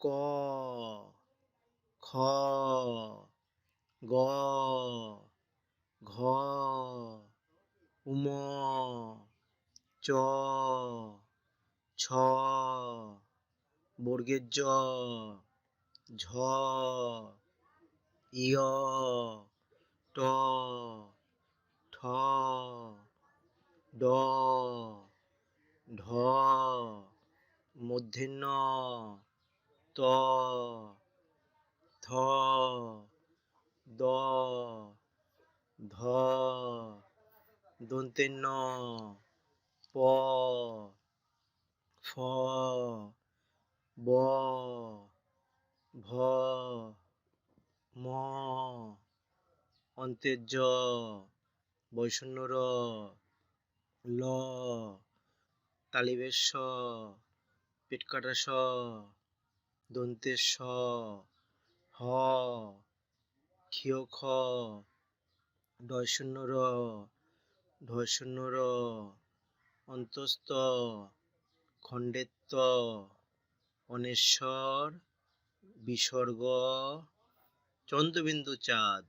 ক, খ, গ, ঘ, উম, চ, ছ, বর্গের জ, ঝ ইয় ট, ঠ, ড, ঢ মূর্ধন্য ত থ দ ধ দন্তেন্য প ফ ব ভ ম অন্তেজ বৈষণ্যর ল তালিবেশ পেটকাটাস স হ ক্ষিয় খ ঢয়শূন্য র অন্তস্ত খণ্ডেত্ব অনেশ্বর বিসর্গ চন্দ্রবিন্দু চাঁদ